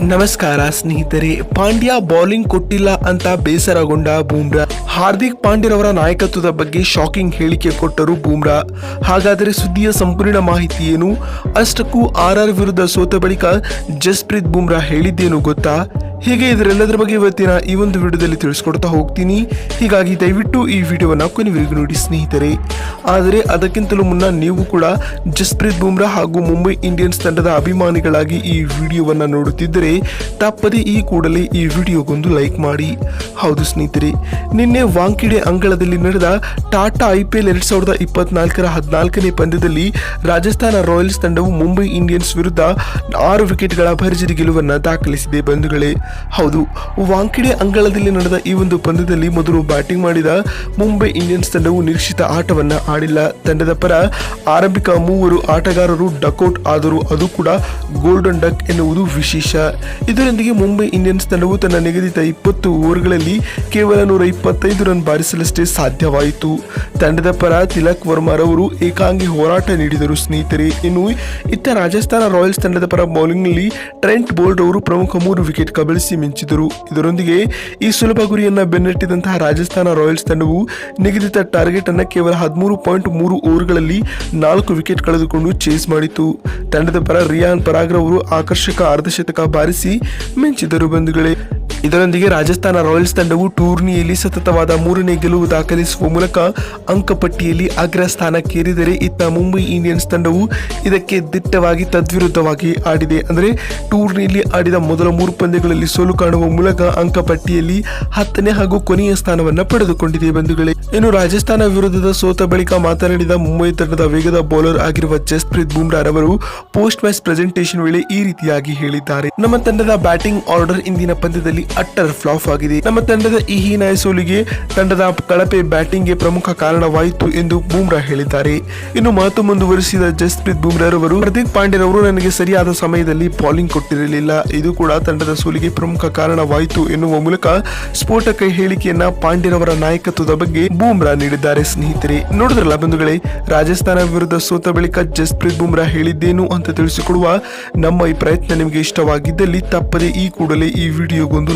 ನಮಸ್ಕಾರ ಸ್ನೇಹಿತರೆ, ಪಾಂಡ್ಯ ಬೌಲಿಂಗ್ ಕೊಟ್ಟಿಲ್ಲ ಅಂತ ಬೇಸರಗೊಂಡ ಬೂಮ್ರಾ. ಹಾರ್ದಿಕ್ ಪಾಂಡ್ಯರವರ ನಾಯಕತ್ವದ ಬಗ್ಗೆ ಶಾಕಿಂಗ್ ಹೇಳಿಕೆ ಕೊಟ್ಟರು ಬೂಮ್ರಾ. ಹಾಗಾದರೆ ಸುದ್ದಿಯ ಸಂಪೂರ್ಣ ಮಾಹಿತಿ ಏನು? ಅಷ್ಟಕ್ಕೂ ಆರ್ ಆರ್ ವಿರುದ್ಧ ಸೋತ ಬಳಿಕ ಜಸ್ಪ್ರೀತ್ ಬೂಮ್ರಾ ಹೇಳಿದ್ದೇನು ಗೊತ್ತಾ? ಹೀಗೆ ಇದರೆಲ್ಲದರ ಬಗ್ಗೆ ಇವತ್ತಿನ ಈ ಒಂದು ವಿಡಿಯೋದಲ್ಲಿ ತಿಳಿಸ್ಕೊಡ್ತಾ ಹೋಗ್ತೀನಿ. ಹೀಗಾಗಿ ದಯವಿಟ್ಟು ಈ ವಿಡಿಯೋವನ್ನು ಕೊನೆವರೆಗೂ ನೋಡಿ ಸ್ನೇಹಿತರೆ. ಆದರೆ ಅದಕ್ಕಿಂತಲೂ ಮುನ್ನ ನೀವು ಕೂಡ ಜಸ್ಪ್ರೀತ್ ಬುಮ್ರಾ ಹಾಗೂ ಮುಂಬೈ ಇಂಡಿಯನ್ಸ್ ತಂಡದ ಅಭಿಮಾನಿಗಳಾಗಿ ಈ ವಿಡಿಯೋವನ್ನು ನೋಡುತ್ತಿದ್ದರೆ ತಪ್ಪದೆ ಈ ಕೂಡಲೇ ಈ ವಿಡಿಯೋಗೊಂದು ಲೈಕ್ ಮಾಡಿ. ಹೌದು ಸ್ನೇಹಿತರೆ, ನಿನ್ನೆ ವಾಂಕಿಡೆ ಅಂಗಳದಲ್ಲಿ ನಡೆದ ಟಾಟಾ ಐ ಪಿ ಎಲ್ ಎರಡು ಸಾವಿರದ ಇಪ್ಪತ್ನಾಲ್ಕರ ಹದಿನಾಲ್ಕನೇ ಪಂದ್ಯದಲ್ಲಿ ರಾಜಸ್ಥಾನ ರಾಯಲ್ಸ್ ತಂಡವು ಮುಂಬೈ ಇಂಡಿಯನ್ಸ್ ವಿರುದ್ಧ ಆರು ವಿಕೆಟ್ಗಳ ಭರ್ಜರಿ ಗೆಲುವನ್ನು ದಾಖಲಿಸಿದೆ ಬಂಧುಗಳೇ. ಹೌದು, ವಾಂಕಿಡೆ ಅಂಗಳದಲ್ಲಿ ನಡೆದ ಈ ಒಂದು ಪಂದ್ಯದಲ್ಲಿ ಮೊದಲು ಬ್ಯಾಟಿಂಗ್ ಮಾಡಿದ ಮುಂಬೈ ಇಂಡಿಯನ್ಸ್ ತಂಡವು ನಿರೀಕ್ಷಿತ ಆಟವನ್ನು ಆಡಿಲ್ಲ. ತಂಡದ ಪರ ಆರಂಭಿಕ ಮೂವರು ಆಟಗಾರರು ಡಕೌಟ್ ಆದರೂ ಅದು ಕೂಡ ಗೋಲ್ಡನ್ ಡಕ್ ಎನ್ನುವುದು ವಿಶೇಷ. ಇದರೊಂದಿಗೆ ಮುಂಬೈ ಇಂಡಿಯನ್ಸ್ ತಂಡವು ತನ್ನ ನಿಗದಿತ ಇಪ್ಪತ್ತು ಓವರ್ಗಳಲ್ಲಿ ಕೇವಲ ನೂರ ಇಪ್ಪತ್ತೈದು ರನ್ ಬಾರಿಸಲಷ್ಟೇ ಸಾಧ್ಯವಾಯಿತು. ತಂಡದ ಪರ ತಿಲಕ್ ವರ್ಮಾರವರು ಏಕಾಂಗಿ ಹೋರಾಟ ನೀಡಿದರು ಸ್ನೇಹಿತರೆ. ಇನ್ನು ಇತ್ತ ರಾಜಸ್ಥಾನ ರಾಯಲ್ಸ್ ತಂಡದ ಪರ ಬೌಲಿಂಗ್ನಲ್ಲಿ ಟ್ರೆಂಟ್ ಬೋಲ್ಟ್ ಅವರು ಪ್ರಮುಖ ಮೂರು ವಿಕೆಟ್ ಕಬಳಿಸಿ ಮಿಂಚಿದರು. ಇದರೊಂದಿಗೆ ಈ ಸುಲಭ ಗುರಿಯನ್ನ ಬೆನ್ನಟ್ಟಿದಂತಹ ರಾಜಸ್ಥಾನ ರಾಯಲ್ಸ್ ತಂಡವು ನಿಗದಿತ ಟಾರ್ಗೆಟ್ ಅನ್ನ ಕೇವಲ ಹದಿಮೂರು ಪಾಯಿಂಟ್ ಮೂರು ಓವರ್ಗಳಲ್ಲಿ ನಾಲ್ಕು ವಿಕೆಟ್ ಕಳೆದುಕೊಂಡು ಚೇಸ್ ಮಾಡಿತು. ತಂಡದ ಪರ ರಿಯಾನ್ ಪರಾಗ್ರವರು ಆಕರ್ಷಕ ಅರ್ಧಶತಕ ಬಾರಿಸಿ ಮಿಂಚಿದರು ಬಂಧುಗಳೇ. ಇದರೊಂದಿಗೆ ರಾಜಸ್ಥಾನ ರಾಯಲ್ಸ್ ತಂಡವು ಟೂರ್ನಿಯಲ್ಲಿ ಸತತವಾದ ಮೂರನೇ ಗೆಲುವು ದಾಖಲಿಸುವ ಮೂಲಕ ಅಂಕಪಟ್ಟಿಯಲ್ಲಿ ಅಗ್ರ ಸ್ಥಾನಕ್ಕೇರಿದರೆ ಇತ್ತ ಮುಂಬೈ ಇಂಡಿಯನ್ಸ್ ತಂಡವು ಇದಕ್ಕೆ ದಿಟ್ಟವಾಗಿ ತದ್ವಿರುದ್ಧವಾಗಿ ಆಡಿದೆ. ಅಂದರೆ ಟೂರ್ನಿಯಲ್ಲಿ ಆಡಿದ ಮೊದಲ ಮೂರು ಪಂದ್ಯಗಳಲ್ಲಿ ಸೋಲು ಕಾಣುವ ಮೂಲಕ ಅಂಕಪಟ್ಟಿಯಲ್ಲಿ ಹತ್ತನೇ ಹಾಗೂ ಕೊನೆಯ ಸ್ಥಾನವನ್ನು ಪಡೆದುಕೊಂಡಿದೆ ಬಂಧುಗಳೇ. ಇನ್ನು ರಾಜಸ್ಥಾನ ವಿರುದ್ಧದ ಸೋತ ಬಳಿಕ ಮಾತನಾಡಿದ ಮುಂಬೈ ತಂಡದ ವೇಗದ ಬೌಲರ್ ಆಗಿರುವ ಜಸ್ಪ್ರೀತ್ ಬುಮ್ರಾ ರವರು ಪೋಸ್ಟ್ ಮ್ಯಾಚ್ ಪ್ರೆಸೆಂಟೇಷನ್ ವೇಳೆ ಈ ರೀತಿಯಾಗಿ ಹೇಳಿದ್ದಾರೆ. ನಮ್ಮ ತಂಡದ ಬ್ಯಾಟಿಂಗ್ ಆರ್ಡರ್ ಇಂದಿನ ಪಂದ್ಯದಲ್ಲಿ ಅಟ್ಟರ್ ಫ್ಲಾಪ್ ಆಗಿದೆ. ನಮ್ಮ ತಂಡದ ಈ ಹೀನಾಯ ಸೋಲಿಗೆ ತಂಡದ ಕಳಪೆ ಬ್ಯಾಟಿಂಗ್ಗೆ ಪ್ರಮುಖ ಕಾರಣವಾಯಿತು ಎಂದು ಬೂಮ್ರಾ ಹೇಳಿದ್ದಾರೆ. ಇನ್ನು ಮಾತು ಮುಂದುವರಿಸಿದ ಜಸ್ಪ್ರೀತ್ ಬೂಮ್ರಾ ರವರು ಪಾಂಡೆ ಪಾಂಡ್ಯರವರು ನನಗೆ ಸರಿಯಾದ ಸಮಯದಲ್ಲಿ ಬೌಲಿಂಗ್ ಕೊಟ್ಟಿರಲಿಲ್ಲ. ಇದು ಕೂಡ ತಂಡದ ಸೋಲಿಗೆ ಪ್ರಮುಖ ಕಾರಣವಾಯಿತು ಎನ್ನುವ ಮೂಲಕ ಸ್ಫೋಟಕ ಹೇಳಿಕೆಯನ್ನ ಪಾಂಡ್ಯರವರ ನಾಯಕತ್ವದ ಬಗ್ಗೆ ಬೂಮ್ರಾ ನೀಡಿದ್ದಾರೆ ಸ್ನೇಹಿತರೆ. ನೋಡಿದ್ರಲ್ಲ ಬಂಧುಗಳೇ, ರಾಜಸ್ಥಾನ ವಿರುದ್ಧ ಸೋತ ಬಳಿಕ ಜಸ್ಪ್ರೀತ್ ಬೂಮ್ರಾ ಹೇಳಿದ್ದೇನು ಅಂತ ತಿಳಿಸಿಕೊಡುವ ನಮ್ಮ ಈ ಪ್ರಯತ್ನ ನಿಮಗೆ ಇಷ್ಟವಾಗಿದ್ದಲ್ಲಿ ತಪ್ಪದೆ ಈ ಕೂಡಲೇ ಈ ವಿಡಿಯೋಗೊಂದು